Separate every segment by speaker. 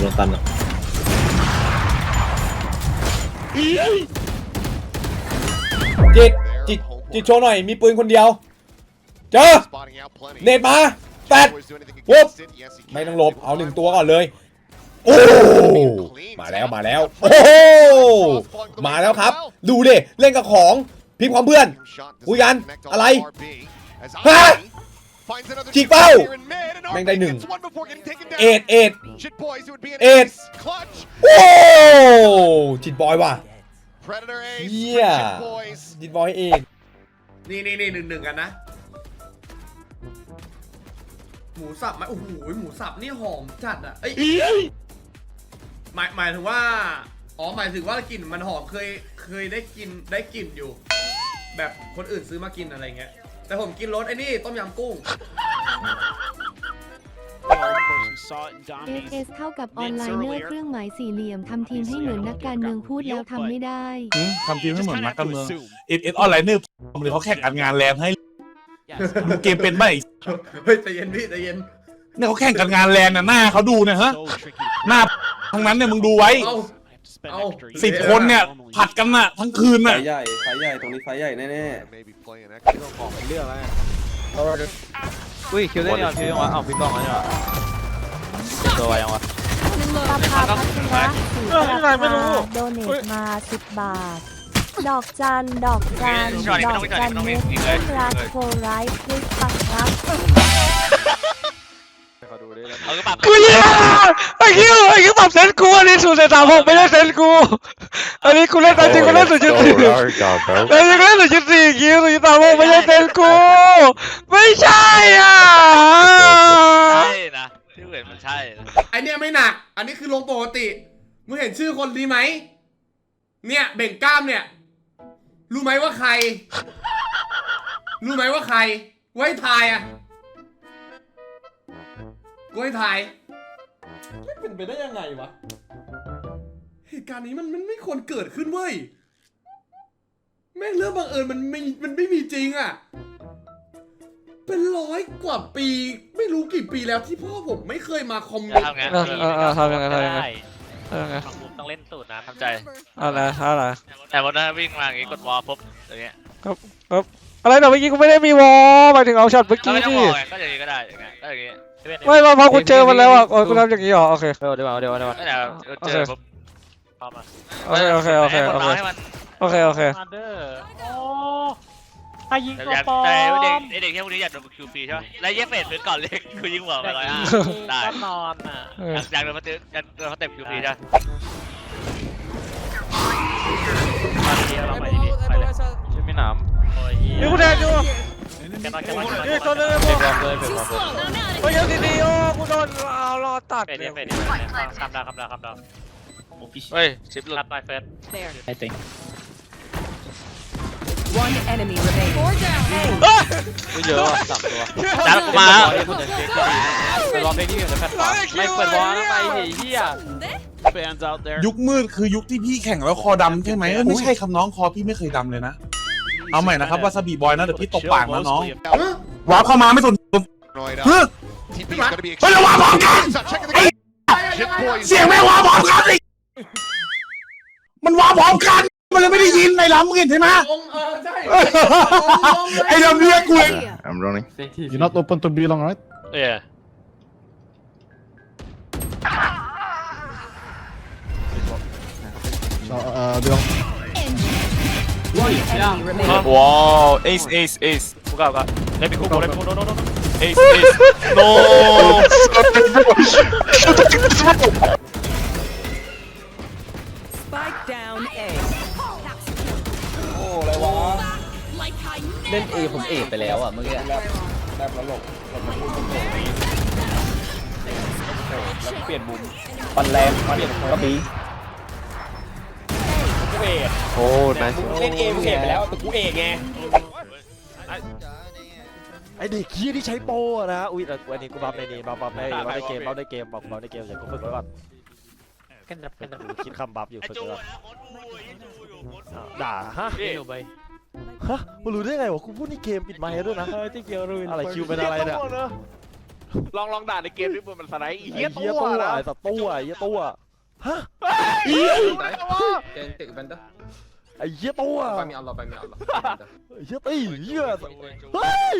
Speaker 1: โดนตันอะจิตจิตจิตโชว์หน่อย มีปืนคนเดียว เจอ เนตมาแปดวุบไม่ต้องหลบ เอาหนึ่งตัวก่อนเลย โอ้ มาแล้วมาแล้ว โอ้โหมาแล้วครับ ดูดิ เล่นกับของ พิมพ์ความเพื่อนอุยัน อะไรฮะ ฉีกเป้าแม่งได้หนึ่งเอ็ดเอ็ดเอ็ดโอ้จิตบอยว่ะเหี้ยจิตบอยเอง
Speaker 2: นี่นี่นี่หนึ่งหนึ่งกันนะหมูสับไหมโอ้โหหมูสับนี่หอมจัดอะเอ้ยหมายหมายถึงว่าอ๋อหมายถึงว่ากลิ่นมันหอมเคยเคยได้กินได้กลิ่นอยู่ แบบคนอื่นซื้อมากินอะไรเงี้ย แต่ผมกินรสไอ้นี่ต้มยำกุ้ง
Speaker 3: FS เท่ากับออนไลเนอร์เครื่องหมายสี่เหลี่ยมทำทีมให้เหมือนนักการเมืองพูดแล้วทำไม่ได้
Speaker 4: หืมทำทีมให้เหมือนนักการเมืองเอเอสออนไลน์เนอร์หรือเขาแข่งกันงานแรงให้ดูเกมเป็นไหม
Speaker 2: เฮ้ยใจเย็นพี่ใจเย็น
Speaker 4: เนี่ยเขาแข่งกันงานแรงนะหน้าเขาดูเนี่ยฮะหน้าทั้งนั้นเนี่ยมึงดูไว้
Speaker 2: เอา เอา
Speaker 4: สิบคนเนี่ยผัดกันน่ะ ทั้งคืน
Speaker 5: ไฟ
Speaker 4: น่ะ
Speaker 5: ใหญ่ไฟใหญ่ตรงนี้ไฟใหญ่แน่
Speaker 6: อุ้ยคิวได้ยังคิวยังวะอ้าวพี่กล้องแล้วเนี่ยตัวไวยังวะ
Speaker 7: ปาพาพัชระสีประภาโดเนทมา10บาท ดอกจัน ดอกจัน ดอกจันเม็ดต้นรักโคไรท์คลิปปักรั ก
Speaker 6: เอากระป๋า
Speaker 8: กูเหี้ยไอ้คิวไอ้คิวปรับเซนกูอันนี้ศูนย์เซนสามหกไม่ได้เซนกูอันนี้กูเล่นตามจริงกูเล่นศูนย์จุดสี่แต่จริงเล่นศูนย์จุดสี่คิวศูนย์จุดสามหกไม่ใช่เซนกู ไม่ใช่อะ
Speaker 6: ใช่นะที่เห็นมันใช่นะ
Speaker 2: ไอเนี่ยไม่หนัก อันนี้คือลงปกติ มึงเห็นชื่อคนนี้ไหม เนี่ยเบ่งกล้ามเนี่ย รู้ไหมว่าใคร รู้ไหมว่าใคร ไว้ทายอะ กูให้ทายไม่เป็นไปได้ยังไงวะ เหตุการณ์นี้มันมันไม่ควรเกิดขึ้นเว้ย แม่งเรื่องบังเอิญมันไม่มันไม่มีจริงอะ เป็นร้อยกว่าปี ไม่รู้กี่ปีแล้วที่พ่อผมไม่เคยมาคอมเม
Speaker 6: จะ
Speaker 2: นต์
Speaker 6: ทำไง
Speaker 8: เออเออเออทำยังไงทำยังไงทำยังไง
Speaker 6: บางมุมต้องเล่นสูตรนะทำใจ
Speaker 8: อะไรอะไร
Speaker 6: แต่วันนั้นวิ่งมาอย่างงี้กดวอลปุ๊บอย่างเงี้ย
Speaker 8: อะไรแต่เมื่อกี้กูไม่ได้มีวอลหมายถึงเอาช็อตเมื่อ
Speaker 6: ก็
Speaker 8: กี้
Speaker 6: ไม่ต้อง
Speaker 8: ที่
Speaker 6: วอลไงก็อย่างงี้ก็ได้อย่างเงี้ยก็อย่างงี้
Speaker 8: ไม่มาพอกูเจอมันแล้วอะโอ้ยกูทำอย่างนี้เหรอโอเคเดี๋ยวเดี๋ยวเดี๋ยวเดี๋ยว
Speaker 6: ไม่ได้เจอปุ๊บพอมา
Speaker 8: โอเคโอเคโอเคโอเค
Speaker 6: ให้มัน
Speaker 8: โอเคโอเค
Speaker 9: มาเดอร์โอ้ใครยิง
Speaker 6: แต่
Speaker 9: ตัว
Speaker 6: อยาก
Speaker 9: ปลอม
Speaker 6: แต่เด็กเด็กแค่พวกนี้อยากโดนคิวฟรีใช่ไหมแล้วเย็บเฟสพื้นก่อนเล็กคือยิงหัวไปร้อยห้าได้
Speaker 9: ก็นอนอะ
Speaker 8: เออ
Speaker 6: อยากโดนมาเตะอยากโดนมาเตะคิวฟรีใช่ไหม
Speaker 9: มาเดียวเราไปที่นี่ไปเลย
Speaker 8: ชิไม่หนาม
Speaker 9: โอ้ย
Speaker 8: นี่กูแดนอยู่
Speaker 9: แกมาแกมาแกมา
Speaker 8: นี่ตัวนึง
Speaker 6: เป็นบอลเลยเป็นบอลเลย
Speaker 8: โอ้ยยังดีโอ้กูโดนเอารอตัด
Speaker 9: เป็ด
Speaker 8: เนี่
Speaker 9: เนี่ยเป็ดเนี่ยคำดาวคำดาวคำดาว
Speaker 6: เฮ้ยชิปหลุด
Speaker 9: ไปเฟส
Speaker 1: ไอ้ติง
Speaker 10: One enemy remaining.
Speaker 6: กูเยอะว่ะสามตัวจัดมา
Speaker 8: ไปรอได้ที่เดี๋ยวแฟนไม่เปิดบอลไปเฮีย
Speaker 6: fans out there
Speaker 4: ยุคมืดคือยุคที่พี่แข่งแล้วคอดำใช่ไหมไม่ใช่คำน้องคอพี่ไม่เคยดำเลยนะ เอาใหม่นะครับวาซาบิบอยนะเดี๋ยวพี่ตบปากนะน้องวาร์ปเข้ามาไม่สนเฮ้ยเฮ้ยระวังบอกกันไอ้เสียงแม่งวาร์ปพร้อมกันเลยมันวาร์ปพร้อมกันมันเลยไม่ได้ยินในลำมึงเห็นใช่ไหม
Speaker 2: องค์เออใช่
Speaker 4: ไอ้ดำเรียกกูเอง
Speaker 5: I'm running
Speaker 1: You're not open to be long right
Speaker 9: เออ
Speaker 1: so uh be long
Speaker 10: One enemy remaining.
Speaker 6: ว้าว ace ace ace กูกลับกันเล่นเป็นคู่กูเล่นเป็นคู่โนโนโน ace ace no
Speaker 10: Spike down A.
Speaker 1: เล่นเอผมเอไปแล้วอะเมื่อกี้แล้วแล้วหลบหลบมาพูดตรงๆแล้วเปลี่ยนมุมปันแรงปันก็บี
Speaker 6: โอ้นาย
Speaker 1: เล่นเอมึงเอไปแล้วแต่กูเอไง
Speaker 8: ไอเด็กเฮียที่ใช้โปรอะนะอุ้ยแต่วันนี้กูบัฟในนี้บัฟบัฟในบัฟในเกมบัฟในเกมบัฟบัฟในเกมเดี๋ยวกูฝึกไว้ก่อน
Speaker 9: กันดับกันดับ
Speaker 8: กูคิดคำบัฟอยู่
Speaker 6: ไอ้
Speaker 8: ฝึก
Speaker 6: จู
Speaker 8: ไว้ก่อน
Speaker 6: นะคนดูไอ้จูอยู่คน
Speaker 8: อ้าวด่าฮะ
Speaker 6: พี่
Speaker 9: อยู่ไป
Speaker 8: ฮะมึงรู้ได้ไงวะกูพูดในเกมปิดไมค์ด้วยนะ
Speaker 9: เออที่เกี่ยวรุน
Speaker 8: อะไรคิวเป็นอะไรเนี่ย
Speaker 6: ลองลองด่าในเกมที่มันสไลด์อีเหี้ย
Speaker 5: เหี้ย
Speaker 6: ตัว
Speaker 5: ตัว
Speaker 6: นะ
Speaker 5: ไอ้สัตว์ตัวไอ้เหี้ยตัวฮะ
Speaker 6: เหี้ยรู้ได้ไงวะ
Speaker 5: ไอ้เหี้ยตัวไอ้เหี้ยตีเหี้ยเฮ้ย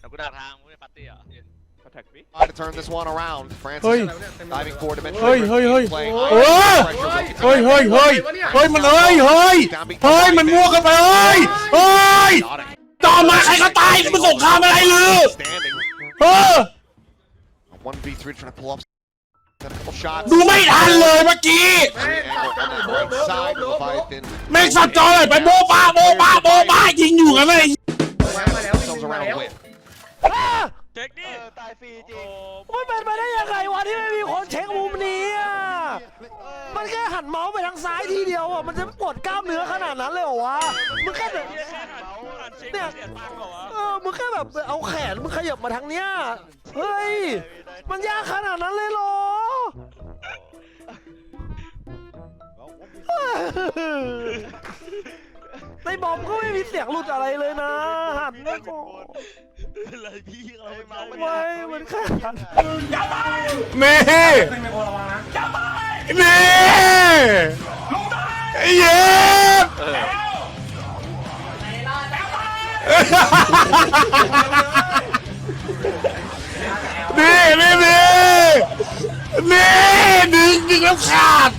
Speaker 6: แต่กูด่าทางมึงในปาร์ตี้อะคอนแทคดิ
Speaker 11: Try to turn this one around. Francis
Speaker 4: เฮ้ย
Speaker 11: diving four dimensional.
Speaker 4: เฮ้ยเฮ้ยเฮ้ย
Speaker 11: Playing
Speaker 4: เออเฮ้ยเฮ้ยเฮ้ยเฮ้ยมันเฮ้ยเฮ้ยเฮ้ย มันมั่วกันไปเฮ้ยเฮ้ยต่อมาใครก็ตายจะมาสงครามอะไรหรือ
Speaker 11: Standing.
Speaker 4: เออ
Speaker 11: One v three trying to pull up. Got a couple shots.
Speaker 4: ดูไม่ทันเลยเมื่อกี้
Speaker 11: Great angle on the right side of Leviathan.
Speaker 4: แม่งสับจอเลยไปโบ๊ะบ้าโบ๊ะบ้าโบ๊ะบ้ายิงอยู่กันเลย
Speaker 11: Themselves around a win.
Speaker 6: เช็คดิตายฟรีจริง
Speaker 5: มันเป็นไปได้ยังไงวะที่ไม่มีคนเช็คมุมนี้อะ มันแค่หันเมาส์ไปทางซ้ายทีเดียวอะ มันจะปวดกล้ามเนื้อขนาดนั้นเลยเหรอวะ มึงแค่แบบเนี่ยเออ มึงแค่แบบเอาแขนมึงขยับมาทางเนี้ย เฮ้ย มันยากขนาดนั้นเลยเหรอ ในบอมก็ไม่มีเสียงหลุดอะไรเลยนะหันไม่ก่อนไม่มันแค่หัน
Speaker 4: เม่เม่เย็บ นี่นี่นี่นี่ดึงดึงแล้วขาด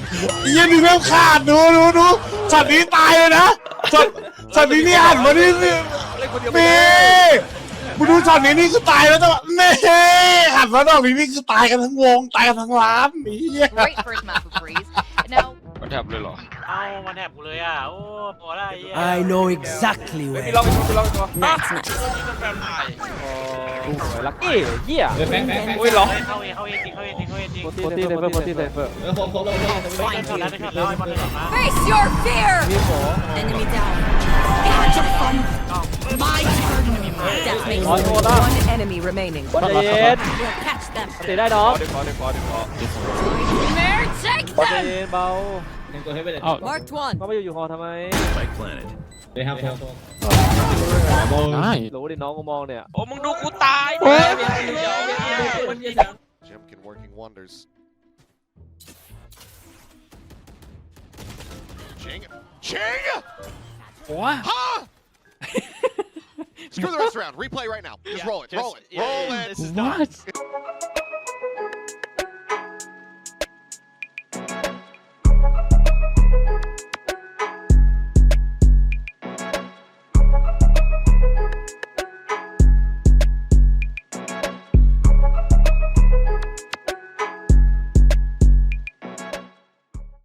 Speaker 4: ยังดึงแล้วขาดดูดูดูช็อตนี้ตายเลยนะช็อตช็อตนี้นี่หันมานี่นี่นี่มึงดูช็อตนี้นี่คือตายแล้วจังหวะนี่หันมาดอกนี้นี่คือตายกันทั้งวงตายกันทั้งร้านนี่
Speaker 6: มันทบเลยเหรอ
Speaker 9: เอามันแทบกูเลยอะ โอ้พอได้ไอ้เหี้ย
Speaker 5: I know exactly
Speaker 6: ไม่
Speaker 5: where
Speaker 6: มีลองอีกทีลองอีกที
Speaker 10: Max nice.
Speaker 5: ลักกี้เหี้ย
Speaker 6: อุ้ยร้อง
Speaker 9: เข้าเองเข้าเองจริงเข้าเองจริงเข้าเองจริง
Speaker 5: โปรตีเซฟเฟอร์โปรตีเซฟเฟอร์
Speaker 9: ไม่ช็อตแล้วไม่ช็อตแล้วไอ้บอลเลยออกมา
Speaker 10: Face your fear. Enemy down. Catch a fun. My turn. That makes one enemy remaining.
Speaker 5: ใจเย็น
Speaker 10: We'll catch them.
Speaker 5: ตีได้น้อง
Speaker 6: เดี๋ยวขอเดี๋ยวขอเดี๋ยวขอ
Speaker 10: There, take
Speaker 5: ใจ
Speaker 10: them.
Speaker 5: เย็นเบา
Speaker 10: Marked one.
Speaker 5: เขาไม่อยู่อยู่หอทำไม
Speaker 6: ได้
Speaker 5: รู้ดิน้องกูมองเนี่ย
Speaker 6: โอ้มึงดูกูตาย
Speaker 11: Jimkin working wonders. Ching. Ching!
Speaker 6: What?
Speaker 11: Huh? Screw the rest around. Replay right now. Just roll it. Roll it. Roll it.
Speaker 6: This is not.